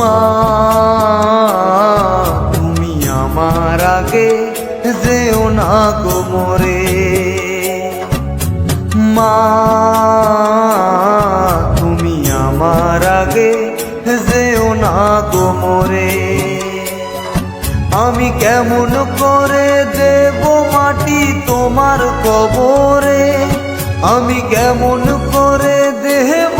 মা, তুমি আমার আগে যেও না গো মরে। মা, তুমি আমার আগে যেও না গো মরে। আমি কেমন করে দেব মাটি তোমার কবরে? আমি কেমন করে দেব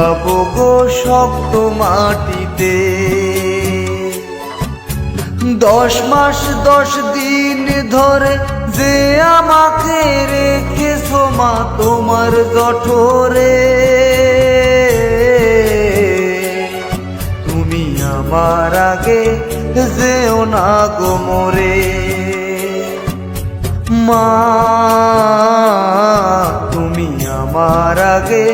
শোয়াবো গো শক্ত মাটিতে। দশ মাস, দশ দিন ধরে যে আমাকে রেখেছো মা তোমার জঠরে। তুমি আমার আগে যেও না গো মরে। মা, তুমি আমার আগে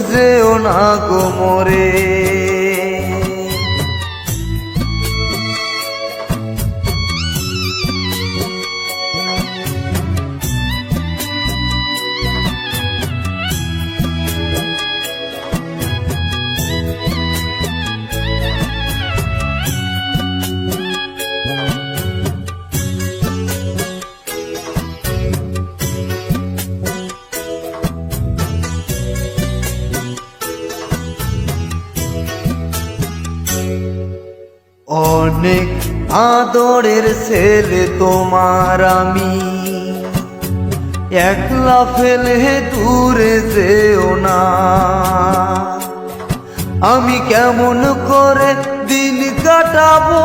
যেও না গো মরে। অনেক আদরের ছেলে তোমার আমি। একলা ফেলে দূরে যেও না। আমি কেমন করে দিন কাটাবো?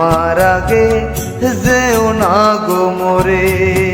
আমার আগে যেও না গো মরে।